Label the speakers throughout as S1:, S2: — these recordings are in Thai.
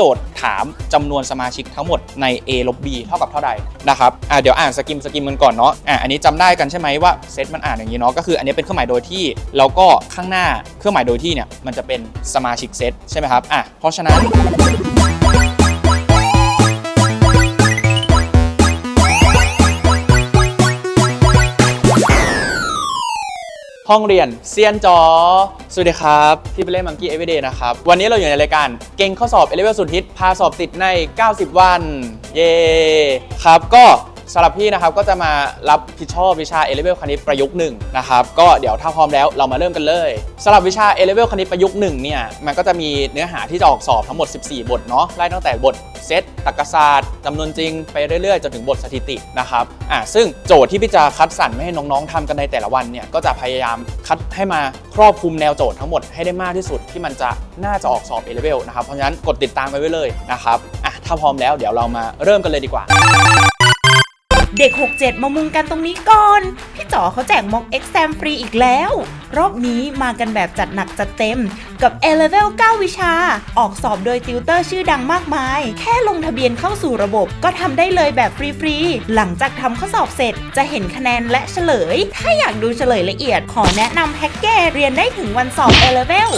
S1: โจทย์ถามจำนวนสมาชิกทั้งหมดใน A ลบ B เท่ากับเท่าใดนะครับอ่าเดี๋ยวอ่านสกิมสกิมกันก่อนเนาะอ่าอันนี้จำได้กันใช่ไหมว่าเซตมันอ่านอย่างนี้เนาะก็คืออันนี้เป็นเครื่องหมายโดยที่แล้วก็ข้างหน้าเครื่องหมายโดยที่เนี่ยมันจะเป็นสมาชิกเซตใช่ไหมครับอะเพราะฉะนั้น ห้องเรียนเซียนจอ สวัสดีครับพี่ไปเล่นมังกี้เอเวเดย์นะครับ วันนี้เราอยู่ในรายการเก่งข้อสอบเอเลเวลสุดฮิตพาสอบติดใน 90 วัน เย้ครับ ก็ สำหรับพี่นะครับก็จะมารับผิดชอบวิชา A Level คณิตประยุกต์หนึ่งนะครับก็เดี๋ยวถ้าพร้อมแล้วเรามาเริ่มกันเลยสำหรับวิชา A Level คณิตประยุกต์หนึ่งเนี่ยมันก็จะมีเนื้อหาที่จะออกสอบทั้งหมด 14 บทเนาะไล่ตั้งแต่บทเซตตรรกศาสตร์จำนวนจริงไปเรื่อยๆจนถึงบทสถิตินะครับอะซึ่งโจทย์ที่พี่จะคัดสรรไม่ให้น้องๆทำกันในแต่ละวันเนี่ยก็จะพยายามคัดให้มาครอบคลุมแนวโจทย์ทั้งหมดให้ได้มากที่สุดที่มันจะน่าจะออกสอบ A Level นะครับเพราะฉะนั้นกดติดตามไปไว้เลยนะครับอะถ้าพร้อมแล้วเดี๋ยวเรามาเริ่มกันเลยดีกว่า
S2: เด็ก 67 มามุงกันตรงนี้ก่อน พี่จ๋อเขาแจกม็อกเอ็กซมฟรีอีกแล้ว รอบนี้มากันแบบจัดหนักจัดเต็ม กับ A Level 9 วิชา ออกสอบโดยติวเตอร์ชื่อดังมากมาย แค่ลงทะเบียนเข้าสู่ระบบก็ทำได้เลยแบบฟรีๆ หลังจากทำข้อสอบเสร็จจะเห็นคะแนนและเฉลย ถ้าอยากดูเฉลยละเอียด ขอแนะนำแพ็กเกจเรียนได้ถึงวันสอบ A Level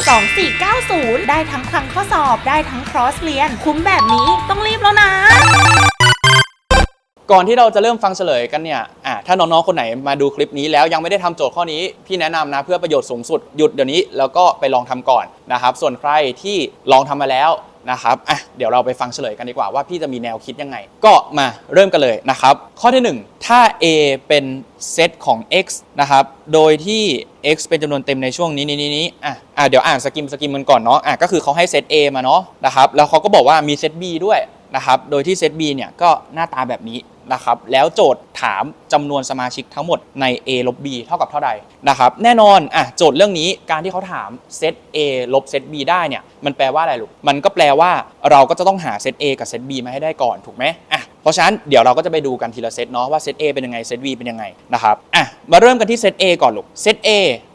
S2: 2490 ได้ทั้งคลังข้อสอบได้ทั้งครอสเรียน คุ้มแบบนี้ต้องรีบแล้วนะ
S1: ก่อนที่เราจะเริ่มฟังเฉลยกันเนี่ยอะถ้าน้องๆคนไหนมาดูคลิปนี้แล้วยังไม่ได้ทำโจทย์ข้อนี้ พี่แนะนำนะเพื่อประโยชน์สูงสุดหยุดเดี๋ยวนี้แล้วก็ไปลองทำก่อนนะครับ ส่วนใครที่ลองทำมาแล้วนะครับอะเดี๋ยวเราไปฟังเฉลยกันดีกว่าว่าพี่จะมีแนวคิดยังไง ก็มาเริ่มกันเลยนะครับ ข้อที่ 1 ถ้า A เป็นเซตของ x นะครับ โดยที่ x เป็นจำนวนเต็มในช่วงนี้นี้นี้นี้อะอะเดี๋ยวอ่านสกิมสกิมกันก่อนเนาะอะก็คือเขาให้เซต A มาเนาะนะครับแล้วเขาก็บอกว่ามีเซต B ด้วยนะครับ โดยที่เซต B เนี่ยก็หน้าตาแบบนี้ นะครับแล้วโจทย์ถามจำนวนสมาชิกทั้งหมดใน A ลบ B เท่ากับเท่าใดนะครับแน่นอนอะโจทย์เรื่องนี้การที่เขาถามเซต A ลบเซต B ได้เนี่ยมันแปลว่าอะไรลูกมันก็แปลว่าเราก็จะต้องหาเซต A กับเซต B มาให้ได้ก่อนถูกไหมอะ เพราะฉะนั้นเดี๋ยวเราก็จะไปดูกันทีละเซตเนาะว่าเซต A เป็นยังไงเซต B เป็นยังไงนะครับอะมาเริ่มกันที่เซต A ก่อนลูกเซต A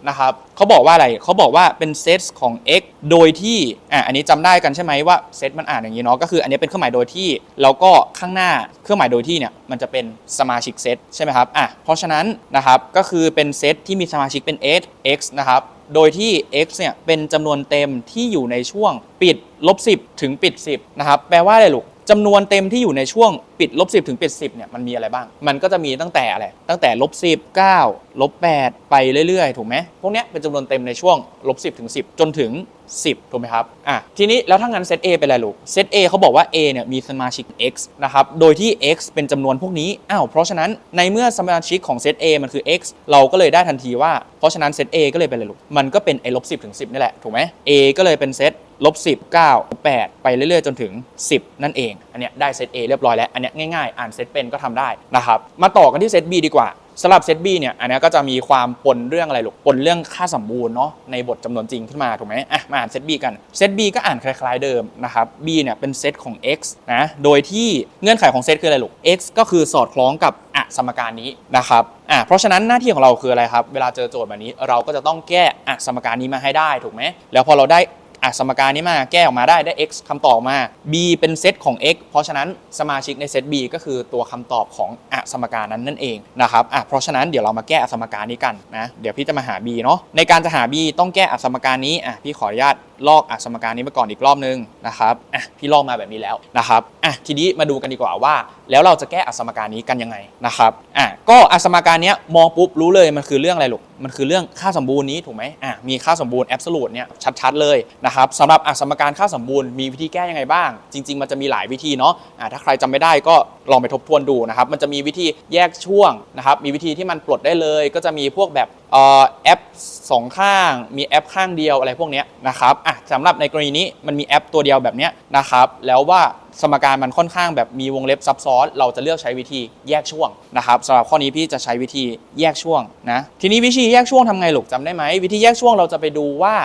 S1: นะครับเขาบอกว่าอะไรเขาบอกว่าเป็นเซตของ x โดยที่อะอันนี้จำได้กันใช่ไหมว่าเซตมันอ่านอย่างนี้เนาะก็คืออันนี้เป็นเครื่องหมายโดยที่แล้วก็ข้างหน้าเครื่องหมายโดยที่เนี่ยมันจะเป็นสมาชิกเซตใช่ไหมครับอะเพราะฉะนั้นนะครับก็คือเป็นเซตที่มีสมาชิกเป็น s x นะครับโดยที่ x เนี่ยเป็นจำนวนเต็มที่อยู่ในช่วงปิดลบ10 ถึงปิด 10 นะครับ แปลว่าอะไรลูกจำนวนเต็มที่อยู่ในช่วงปิดลบ10ถึงปิด10เนี่ยมันมีอะไรบ้าง มันก็จะมีตั้งแต่อะไร ตั้งแต่ลบ10 9ลบ8ไปเรื่อยๆ ถูกไหมพวกเนี้ยเป็นจำนวนเต็มในช่วงลบ10ถึง10จนถึง 10 ถูกไหมครับ อะ ทีนี้แล้วถ้างั้นเซต A เป็นอะไรลูก เซต A เขาบอกว่า A เนี่ยมีสมาชิก x นะครับ โดยที่ x เป็นจำนวนพวกนี้ อ้าว เพราะฉะนั้นในเมื่อสมาชิกของเซต A มันคือ x เราก็เลยได้ทันทีว่า เพราะฉะนั้นเซต A ก็เลยเป็นอะไรลูก มันก็เป็นไอ้ลบ10ถึง10นี่แหละ ถูกไหม A ก็เลยเป็นเซตลบ10 9 8ไปเรื่อยๆ จนถึง 10 นั่นเอง อันเนี้ยได้เซต A เรียบร้อยแล้วอันเนี้ยง่ายๆ อ่านเซตเป็นก็ทำได้นะครับมาต่อกันที่เซต B ดีกว่าสำหรับเซต B เนี่ยอันนี้ก็จะมีความปนเรื่องอะไรลูกปนเรื่องค่าสมบูรณ์เนาะในบทจำนวนจริงขึ้นมาถูกไหมอะมาอ่านเซต B กันเซต B ก็อ่านคล้ายๆเดิมนะครับ B เนี่ยเป็นเซตของ x นะโดยที่เงื่อนไขของเซตคืออะไรลูก x ก็คือสอดคล้องกับอะสมการนี้นะครับอะเพราะฉะนั้นหน้าที่ของเราคืออะไรครับ เวลาเจอโจทย์แบบนี้เราก็จะต้องแก้อะสมการนี้มาให้ได้ถูกไหมแล้วพอเราได้ อะสมการนี้มาแก้ออกมาได้ได้ x คำตอบมา b เป็นเซตของ x เพราะฉะนั้นสมาชิกในเซต b ก็คือตัวคำตอบของอะสมการนั้นนั่นเองนะครับอะเพราะฉะนั้นเดี๋ยวเรามาแก้อสมการนี้กันนะเดี๋ยวพี่จะมาหา b เนาะในการจะหา b ต้องแก้อสมการนี้อะพี่ขออนุญาตลอกอสมการนี้มาก่อนอีกรอบนึงนะครับอะพี่ลอกมาแบบนี้แล้วนะครับอะทีนี้มาดูกันดีกว่าว่า แล้วเราจะแก้อสมการนี้กันยังไงนะครับอะก็อสมการเนี้ยมองปุ๊บรู้เลยมันคือเรื่องอะไรลูกมันคือเรื่องค่าสมบูรณ์นี้ถูกไหมอะมีค่าสมบูรณ์แอบสูตรเนี่ยชัดๆเลยนะครับสำหรับอสมการค่าสมบูรณ์มีวิธีแก้ยังไงบ้าง จริง ๆ มันจะมีหลายวิธีเนาะอะถ้าใครจำไม่ได้ก็ลองไปทบทวนดูนะครับมันจะมีวิธีแยกช่วงนะครับมีวิธีที่มันปลดได้เลย ก็จะมีพวกแบบ แอปสองข้าง มีแอปข้างเดียวอะไรพวกนี้นะครับอะสำหรับในกรณีนี้มันมีแอปตัวเดียวแบบนี้นะครับแล้วว่าสมการมันค่อนข้างแบบมีวงเล็บซับซ้อน เราจะเลือกใช้วิธีแยกช่วงนะครับสำหรับข้อนี้พี่จะใช้วิธีแยกช่วงนะทีนี้วิธีแยกช่วงทำไงลูกจำได้ไหมวิธีแยกช่วงเราจะไปดูว่า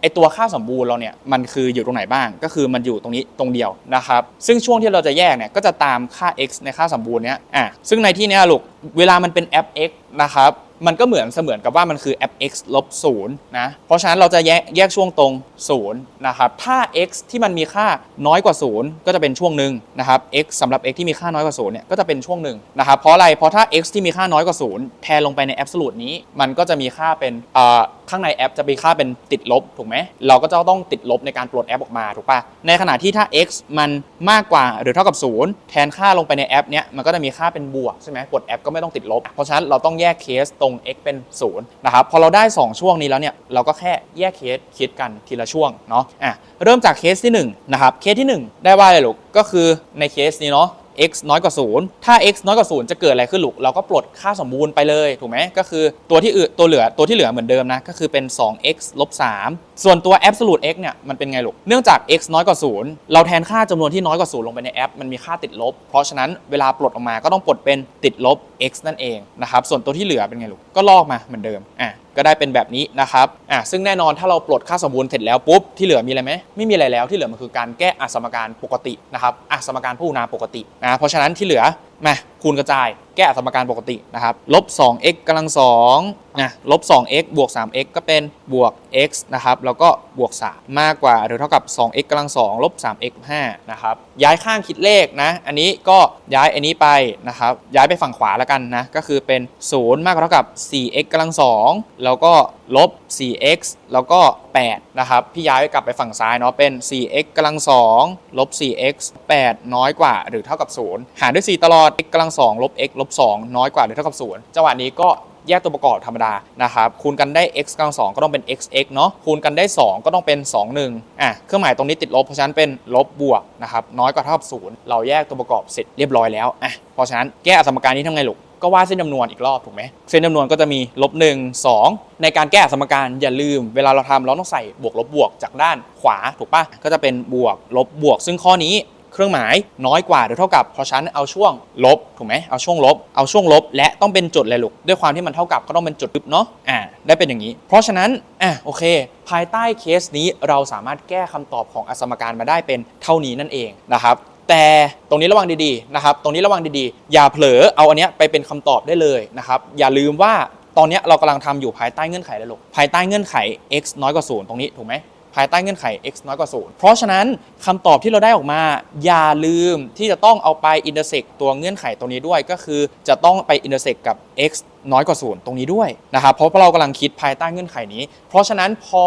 S1: ไอตัวค่าสมบูรณ์เราเนี่ยมันคืออยู่ตรงไหนบ้าง ก็คือมันอยู่ตรงนี้ตรงเดียวนะครับซึ่งช่วงที่เราจะแยกเนี่ยก็จะตามค่า x ในค่าสมบูรณ์เนี้ยอะซึ่งในที่นี้ลูกเวลามันเป็นแอป x นะครับ มันก็เหมือนเสมือนกับว่ามันคือ f x ลบ0นะเพราะฉะนั้นเราจะแยกแยกช่วงตรง0นะครับถ้า x ที่มันมีค่าน้อยกว่า 0 ก็จะเป็นช่วงหนึ่งนะครับ x สำหรับ x ที่มีค่าน้อยกว่า0เนี่ยก็จะเป็นช่วงหนึ่งนะครับเพราะอะไรเพราะถ้า x ที่มีค่าน้อยกว่า0แทนลงไปใน absolute นี้ มันก็จะมีค่าเป็นเอ่อ ข้างในแอปจะมีค่าเป็นติดลบถูกไหมเราก็จะต้องติดลบในการปลดแอปออกมาถูกปะในขณะที่ถ้า x มันมากกว่าหรือเท่ากับ 0 แทนค่าลงไปในแอปเนี้ยมันก็จะมีค่าเป็นบวกใช่ไหมปลดแอปก็ไม่ต้องติดลบ เพราะฉะนั้นเราต้องแยกเคสตรง x เป็น0นะครับพอเราได้ 2 ช่วงนี้แล้วเนี่ยเราก็แค่แยกเคสคิดกันทีละช่วงเนาะอะเริ่มจากเคสที่1นะครับเคสที่ 1 ได้ว่าอะไรลูกก็คือในเคสนี้เนาะ x น้อยกว่า 0 ถ้า x น้อยกว่า 0 จะเกิดอะไรขึ้นลูก เราก็ปลดค่าสมบูรณ์ไปเลย ถูกไหม ก็คือตัวที่อื่นตัวเหลือตัวที่เหลือเหมือนเดิมนะ ก็คือเป็น 2x ลบ 3 ส่วนตัว absolute x เนี่ยมันเป็นไงลูก เนื่องจาก x น้อยกว่า 0 เราแทนค่าจำนวนที่น้อยกว่า 0 ลงไปในแอป มันมีค่าติดลบ เพราะฉะนั้นเวลาปลดออกมาก็ต้องปลดเป็นติดลบ x นั่นเองนะครับ ส่วนตัวที่เหลือเป็นไงลูก ก็ลอกมาเหมือนเดิม อะ ก็ได้เป็นแบบนี้นะครับอะซึ่งแน่นอนถ้าเราปลดค่าสมบูรณ์เสร็จแล้วปุ๊บที่เหลือมีอะไรไหมไม่มีอะไรแล้วที่เหลือมันคือการแก้อสมการปกตินะครับอสมการพหุนาปกตินะเพราะฉะนั้นที่เหลือ มาคูณกระจายแก้สมการปกตินะครับลบ 2x กำลัง2นะลบ 2x บวก 3x ก็เป็นบวก x นะครับแล้วก็บวก 3 มากกว่าหรือเท่ากับ 2x กำลัง2ลบ 3x 5นะครับย้ายข้างคิดเลขนะ อันนี้ก็ย้ายอันนี้ไปนะครับย้ายไปฝั่งขวาแล้วกันนะก็คือเป็น 0 มากกว่าเท่ากับ 4x กำลัง2แล้วก็ลบ 4x แล้วก็ 8 นะครับพี่ย้ายกลับไปฝั่งซ้ายเนาะเป็น 4x กำลัง2ลบ 4x 8 น้อยกว่าหรือเท่ากับ 0 หารด้วย 4 ตลอด x กำลัง2ลบ x ลบ2น้อยกว่าหรือเท่ากับ0จังหวะนี้ก็แยกตัวประกอบธรรมดานะครับคูณกันได้ x กำลัง2ก็ต้องเป็น xx เนาะคูณกันได้ 2 ก็ต้องเป็น 2 1อะเครื่องหมายตรงนี้ติดลบเพราะฉะนั้นเป็นลบบวกนะครับน้อยกว่าเท่ากับ0เราแยกตัวประกอบเสร็จเรียบร้อยแล้วอะเพราะฉะนั้นแก้สมการนี้ทำไงลูกก็วาดเส้นจำนวนอีกรอบถูกไหมเส้นจำนวนก็จะมีลบ1 2ในการแก้สมการอย่าลืม เวลาเราทำเราต้องใส่บวกลบบวกจากด้านขวาถูกปะก็จะเป็นบวกลบบวก ซึ่งข้อนี้ เครื่องหมายน้อยกว่าหรือเท่ากับเพราะฉะนั้นเอาช่วงลบถูกไหมเอาช่วงลบเอาช่วงลบ และต้องเป็นจุดเลยลูกด้วยความที่มันเท่ากับก็ต้องเป็นจุดลึบเนาะอ่าได้เป็นอย่างนี้ เพราะฉะนั้นอะโอเค ภายใต้เคสนี้เราสามารถแก้คำตอบของอสมการมาได้เป็นเท่านี้นั่นเองนะครับแต่ตรงนี้ระวังดีๆนะครับ ตรงนี้ระวังดีๆ อย่าเผลอเอาอันเนี้ยไปเป็นคำตอบได้เลยนะครับ อย่าลืมว่าตอนเนี้ยเรากำลังทำอยู่ภายใต้เงื่อนไขอะไรลูกภายใต้เงื่อนไข x น้อยกว่า 0 ตรงนี้ ถูกไหม ภายใต้เงื่อนไข x น้อยกว่า 0 เพราะฉะนั้นคำตอบที่เราได้ออกมา อย่าลืมที่จะต้องเอาไปอินเตอร์เซกตัวเงื่อนไขตรงนี้ด้วยก็คือจะต้องไปอินเตอร์เซกกับ x น้อยกว่า 0 ตรงนี้ด้วยนะครับเพราะเรากำลังคิดภายใต้เงื่อนไขนี้ เพราะฉะนั้นพอ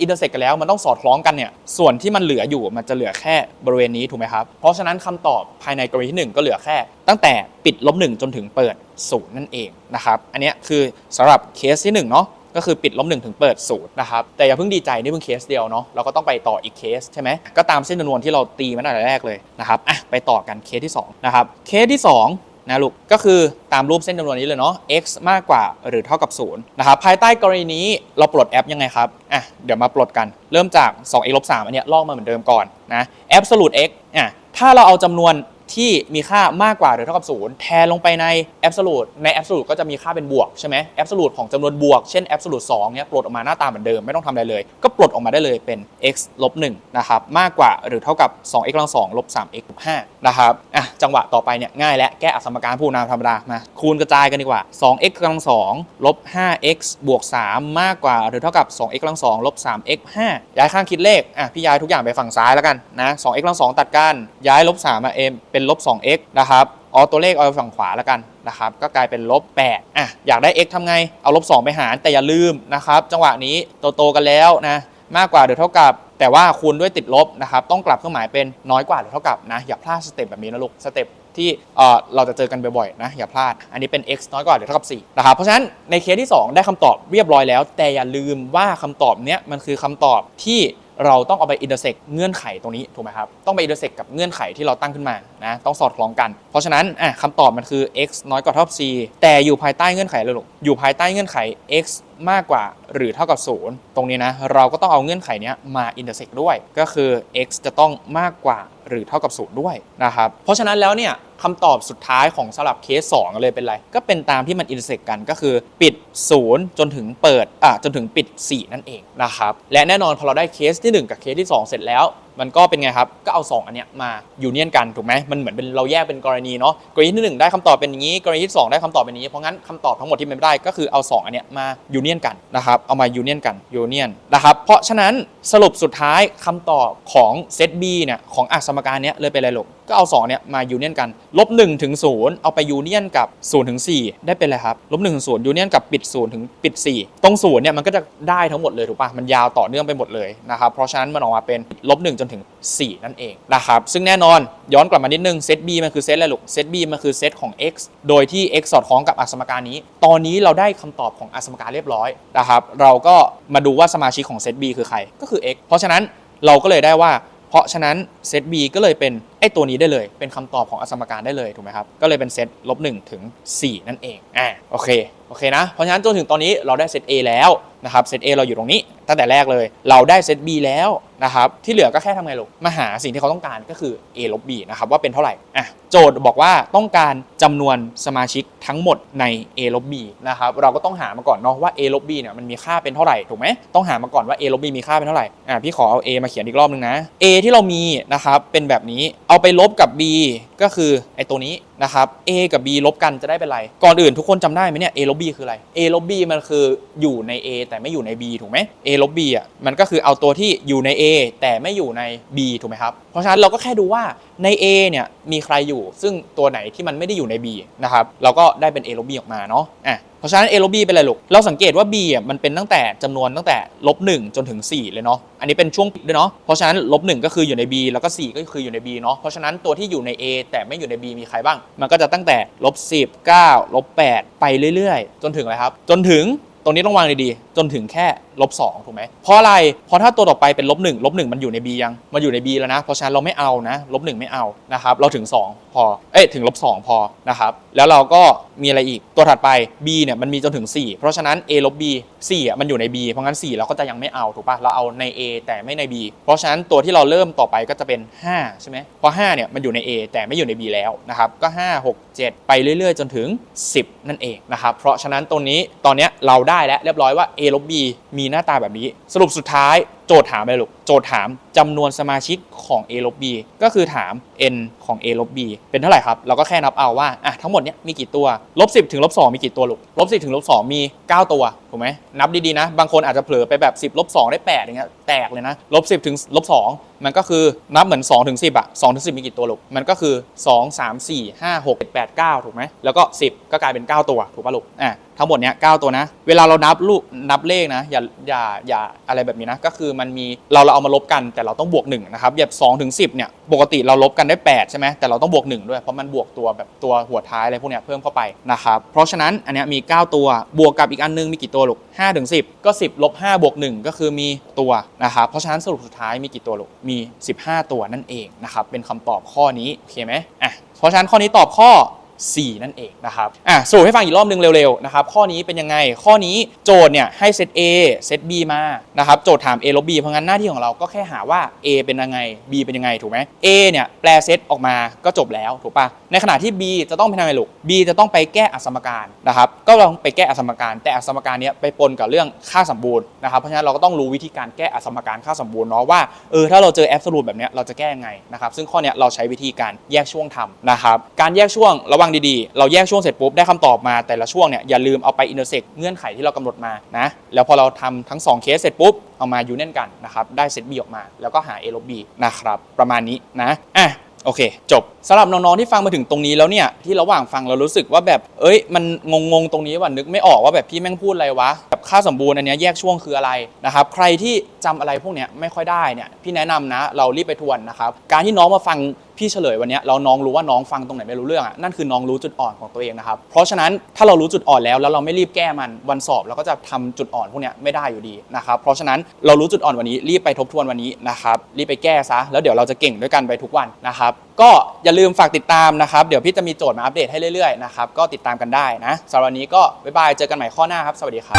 S1: อินเตอร์เซ็กกันแล้วมันต้องสอดคล้องกันเนี่ยส่วนที่มันเหลืออยู่มันจะเหลือแค่บริเวณนี้ถูกไหมครับ เพราะฉะนั้นคำตอบภายในกรณีที่ 1 ก็เหลือแค่ ตั้งแต่ปิดลบ1จนถึงเปิด0นั่นเองนะครับอันนี้คือสำหรับเคสที่1เนาะ ก็คือปิดลบ1ถึงเปิด0นย์นะครับแต่อย่าเพิ่งดีใจนี่เพิ่งเคสเดียวเนาะเราก็ต้องไปต่ออีกเคสใช่ไหมก็ตามเส้นจำนวนที่เราตีมาตั้งแต่แรกเลยนะครับอะไปต่อกันเคสที่2นะครับเคสที่ 2นะลูกก็คือตามรูปเส้นจำนวนนี้เลยเนาะ x มากกว่าหรือเท่ากับ0นะครับภายใต้กรณีนี้เราปลดแอปยังไงครับอะเดี๋ยวมาปลดกันเริ่มจาก 2x ลบ3อันเนี้ยลอกมาเหมือนเดิมก่อนนะ absolute x อะถ้าเราเอาจำนวน ที่มีค่ามากกว่าหรือเท่ากับ0แทนลงไปใน absolute ใน absolute ก็จะมีค่าเป็นบวกใช่ไหม absolute ของจำนวนบวก เช่น absolute 2เนี้ยปลดออกมาหน้าตาเหมือนเดิมไม่ต้องทำอะไรเลย ก็ปลดออกมาได้เลยเป็น x ลบ1นะครับมากกว่าหรือเท่ากับ 2x กำลัง2ลบ 3x ลบ5นะครับอะจังหวะต่อไปเนี่ยง่ายและแก้อสมการผู้นามธรรมดามาคูณกระจายกันดีกว่า 2x กำลัง2ลบ 5x บวก 3 มากกว่าหรือเท่ากับ 2x กำลัง2ลบ 3x 5ย้ายข้างคิดเลขอะพี่ย้ายทุกอย่างไปฝั่งซ้ายแล้วกันนะ 2x กำลัง2ตัดกันย้ายลบ3มาเอ็มเป็นลบ 2x นะครับเอาตัวเลขเอาฝั่งขวาแล้วกันนะครับ ก็กลายเป็นลบ8อะอยากได้ x ทำไง เอาลบ 2 ไปหารแต่อย่าลืมนะครับ จังหวะนี้โตๆกันแล้วนะมากกว่าหรือเท่ากับ แต่ว่าคูณด้วยติดลบนะครับ ต้องกลับเครื่องหมายเป็นน้อยกว่าหรือเท่ากับนะ อย่าพลาดสเต็ปแบบนี้นะลูกสเต็ปที่เอ่อเราจะเจอกันบ่อยๆนะอย่าพลาด อันนี้เป็น x น้อยกว่าหรือเท่ากับ4นะครับเพราะฉะนั้นในเคสที่ 2 ได้คำตอบเรียบร้อยแล้ว แต่อย่าลืมว่าคำตอบเนี้ยมันคือคำตอบที่ เราต้องเอาไปอินเตอร์เซกเงื่อนไขตรงนี้ถูกไหมครับ ต้องไปอินเตอร์เซกกับเงื่อนไขที่เราตั้งขึ้นมานะต้องสอดคล้องกัน เพราะฉะนั้นอะคำตอบมันคือ x น้อยกว่าเท่ากับ c แต่อยู่ภายใต้เงื่อนไขเลยลูกอยู่ภายใต้เงื่อนไข x มากกว่าหรือเท่ากับ 0 ตรงนี้นะ เราก็ต้องเอาเงื่อนไขนี้มาอินเตอร์เซ็กด้วย ก็คือ x จะต้องมากกว่าหรือเท่ากับ 0 ด้วยนะครับ เพราะฉะนั้นแล้วเนี่ยคำตอบสุดท้ายของสลับเคส 2 เลยเป็นไร ก็เป็นตามที่มันอินเตอร์เซ็กกันก็คือปิด 0 จนถึงเปิดอะจนถึงปิด 4 นั่นเองนะครับและแน่นอนพอเราได้เคสที่ 1 กับเคสที่ 2 เสร็จแล้ว มันก็เป็นไงครับ ก็เอา 2 อันเนี้ยมาอยู่เนียนกันถูกไหมมันเหมือนเป็นเราแยกเป็นกรณีเนาะ กรณีที่หนึ่งได้คำตอบเป็นอย่างนี้ กรณีที่สองได้คำตอบเป็นอย่างนี้ เพราะงั้นคำตอบทั้งหมดที่เป็นไม่ได้ก็คือเอา 2 อันเนี้ยมาอยู่เนียนกันนะครับ เอามาอยู่เนียนกันอยู่เนียนนะครับ เพราะฉะนั้นสรุปสุดท้ายคำตอบของเซต B เนี่ยของอักษรการเนี้ยเลยเป็นอะไรลูกก็เอา2เนี่ยมายูเนียนกันลบ1ถึง0เอาไปยูเนียนกับ0ถึง4ได้เป็นอะไรครับลบ1ถึง0ยูเนียนกับปิด0ถึงปิด 4 ตรง0เนี่ยมันก็จะได้ทั้งหมดเลยถูกปะมันยาวต่อเนื่องไปหมดเลยนะครับเพราะฉะนั้นมันออกมาเป็นลบ1จนถึง 4 นั่นเองนะครับ ซึ่งแน่นอนย้อนกลับมานิดนึงเซต B มันคือเซตอะไรลูกเซต B มันคือเซตของ x โดยที่ x สอดคล้องกับอสมการนี้ ตอนนี้เราได้คำตอบของอสมการเรียบร้อยนะครับ เราก็มาดูว่าสมาชิกของเซต B คือใคร ก็คือ x เพราะฉะนั้นเราก็เลยได้ว่า เพราะฉะนั้นเซต B ก็เลยเป็น อ้ตัวนี้ได้เลย เป็นคำตอบของอสมการได้เลยถูกไหมครับ ก็เลยเป็นเซตลบ1ถึง 4 นั่นเองอ่าโอเคโอเคนะ เพราะฉะนั้นจนถึงตอนนี้เราได้เซต A แล้วนะครับเซต A เราอยู่ตรงนี้ ตั้งแต่แรกเลย เราได้เซต B แล้วนะครับที่เหลือก็แค่ทำไงลูกมาหาสิ่งที่เขาต้องการก็คือ A ลบ B นะครับว่าเป็นเท่าไหร่อะโจทย์บอกว่าต้องการจำนวนสมาชิกทั้งหมดใน A ลบ B นะครับเราก็ต้องหามาก่อนเนาะว่า A ลบ B เนี่ยมันมีค่าเป็นเท่าไหร่ถูกไหมต้องหามาก่อนว่า A ลบ B มีค่าเป็นเท่าไหร่อะพี่ขอเอา A มาเขียนอีกรอบนึงนะ A ที่เรามีนะครับเป็นแบบนี้เอาเราไปลบกับ B ก็คือไอ้ตัวนี้นะครับ A กับ B ลบกันจะได้เป็นไร ก่อนอื่นทุกคนจำได้ไหมเนี่ย A ลบ B คืออะไร A ลบ B มันคืออยู่ใน A แต่ไม่อยู่ใน B ถูกไหม A ลบ B อะมันก็คือเอาตัวที่อยู่ใน A แต่ไม่อยู่ใน B ถูกไหมครับ เพราะฉะนั้นเราก็แค่ดูว่าใน A เนี่ยมีใครอยู่ ซึ่งตัวไหนที่มันไม่ได้อยู่ใน B นะครับเราก็ได้เป็น A ลบ B ออกมาเนาะอะเพราะฉะนั้น A ลบ B เป็นอะไรลูก เราสังเกตว่า B อะมันเป็นตั้งแต่จำนวนตั้งแต่ลบ1จนถึง 4 เลยเนาะ อันนี้เป็นช่วงดด้วยเนาะ เพราะฉะนั้นลบ1ก็คืออยู่ใน B แล้วก็ 4 ก็คืออยู่ใน B เนาะ เพราะฉะนั้นตัวที่อยู่ใน A แต่ไม่อยู่ใน B มีใครบ้างมันก็จะตั้งแต่ลบ10 9ลบ8ไปเรื่อยๆ จนถึงอะไรครับ จนถึงตรงนี้ต้องวางดีๆ จนถึงแค่ลบ2ถูกไหมเพราะอะไรเพราะถ้าตัวต่อไปเป็นลบ1ลบ1มันอยู่ใน B ยังมันอยู่ใน B แล้วนะ เพราะฉะนั้นเราไม่เอานะลบ1ไม่เอานะครับเราถึง 2 พอเอ้ยถึงลบ2พอนะครับแล้วเราก็มีอะไรอีกตัวถัดไป B เนี่ยมันมีจนถึง 4 เพราะฉะนั้น A ลบ B 4อะมันอยู่ใน B เพราะงั้น 4 เราก็จะยังไม่เอาถูกปะเราเอาใน A แต่ไม่ใน B เพราะฉะนั้นตัวที่เราเริ่มต่อไปก็จะเป็น 5 ใช่ไหมเพราะ5เนี่ยมันอยู่ใน A แต่ไม่อยู่ใน B แล้วนะครับก็ 5 6 7 ไปเรื่อยๆ จนถึง 10 นั่นเองนะครับเพราะฉะนั้นตัวนี้ตอนเนี้ยเราได้แล้วเรียบร้อยว่า A ลบ B มีหน้าตาแบบนี้ สรุปสุดท้ายโจทย์ถามไปลูก โจทย์ถามจำนวนสมาชิกของ A ลบ B ก็คือถาม n ของ A ลบ B เป็นเท่าไหร่ครับ เราก็แค่นับเอาว่าอะทั้งหมดเนี้ยมีกี่ตัวลบ10ถึงลบ2มีกี่ตัวลูกลบ10ถึงลบ2มี 9 ตัว ถูกไหม นับดีๆนะ บางคนอาจจะเผลอไปแบบ 10ลบ2ได้8อย่างเงี้ยแตกเลยนะลบ10ถึงลบ2มันก็คือนับเหมือน2ถึง10อะ2ถึง10 มีกี่ตัวลูก มันก็คือ 2 3 4 5 6 7 8 9 ถูกไหม แล้วก็ 10 ก็กลายเป็น 9 ตัว ถูกป่ะลูก อะ ทั้งหมดเนี้ย9ตัวนะ เวลาเรานับลูกนับเลขนะ อย่า อย่า อย่าอะไรแบบนี้นะ ก็คือมันมีเราเราเอามาลบกันแต่เราต้องบวก1นะครับแบบ2ถึง10เนี่ยปกติเราลบกันได้8ใช่ไหมแต่เราต้องบวก1ด้วยเพราะมันบวกตัวแบบตัวหัวท้ายอะไรพวกเนี้ยเพิ่มเข้าไปนะครับเพราะฉะนั้นอันเนี้ยมี 9 ตัวบวกกับอีกอันนึงมีกี่ตัวลูก5ถึง10 ก็ 10ลบ5บวก1ก็คือมีตัวนะครับเพราะฉะนั้นสรุปสุดท้ายมีกี่ตัวลูกมี 15 ตัวนั่นเองนะครับเป็นคำตอบข้อนี้โอเคไหมอะเพราะฉะนั้นข้อนี้ตอบข้อ 4 นั่นเองนะครับอะสรุปให้ฟังอีกรอบนึงเร็วๆนะครับข้อนี้เป็นยังไงข้อนี้โจทย์เนี่ยให้เซต A เซต B มานะครับโจทย์ถาม A ลบ B เพราะงั้นหน้าที่ของเราก็แค่หาว่า A เป็นยังไง B เป็นยังไงถูกไหม A เนี่ยแปลเซตออกมาก็จบแล้วถูกปะในขณะที่ B จะต้องเป็นยังไงลูก B จะต้องไปแก้อสมการนะครับก็ลองไปแก้อสมการแต่อสมการเนี้ยไปปนกับเรื่องค่าสมบูรณ์นะครับเพราะฉะนั้นเราก็ต้องรู้วิธีการแก้อสมการค่าสมบูรณ์เนาะว่าเออถ้าเราเจอแอบสูตแบบเนี้ยเราจะแก้ยังไงนะครับซึ่งข้อเนี้ยเราใช้วิธีการแยกช่วงทำนะครับการแยกช่วงระวังดีๆ เราแยกช่วงเสร็จปุ๊บได้คำตอบมาแต่ละช่วงเนี่ยอย่าลืมเอาไปอินเตอร์เซ็กเงื่อนไขที่เรากำหนดมานะแล้วพอเราทำทั้ง 2 เคสเสร็จปุ๊บเอามายูเนียนกันนะครับได้เซต B ออกมา แล้วก็หา A ลบ B นะครับประมาณนี้นะอะโอเค จบ สำหรับน้องๆที่ฟังมาถึงตรงนี้แล้วเนี่ยที่ระหว่างฟังเรารู้สึกว่าแบบเอ้ย มันงงๆตรงนี้ว่านึกไม่ออกว่าแบบพี่แม่งพูดอะไรวะแบบค่าสมบูรณ์อันเนี้ยแยกช่วงคืออะไรนะครับใครที่จำอะไรพวกเนี้ยไม่ค่อยได้เนี่ยพี่แนะนำนะ เรารีบไปทวนนะครับการที่น้องมาฟังพี่เฉลยวันเนี้ยแล้วน้องรู้ว่าน้องฟังตรงไหนไม่รู้เรื่องอะนั่นคือน้องรู้จุดอ่อนของตัวเองนะครับเพราะฉะนั้นถ้าเรารู้จุดอ่อนแล้วแล้วเราไม่รีบแก้มันวันสอบเราก็จะทำจุดอ่อนพวกเนี้ยไม่ได้อยู่ดีนะครับเพราะฉะนั้นเรารู้จุดอ่อนวันนี้รีบไปทบทวนวันนี้นะครับรีบไปแก้ซะแล้วเดี๋ยวเราจะเก่งด้วยกันไปทุกวันนะครับก็อย่าลืมฝากติดตามนะครับ เดี๋ยวพี่จะมีโจทย์มาอัปเดตให้เรื่อยๆนะครับ ก็ติดตามกันได้นะสำหรับวันนี้ก็บ๊ายบาย เจอกันใหม่ข้อหน้าครับ สวัสดีครับ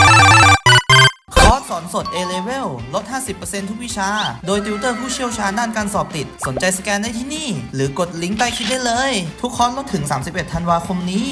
S3: คอร์สสอนสด A-Level ลด 50%ทุกวิชา โดยติวเตอร์ผู้เชี่ยวชาญด้านการสอบติด สนใจสแกนได้ที่นี่ หรือกดลิงก์ใต้คลิปได้เลย ทุกคอร์สลดถึง 31 ธันวาคมนี้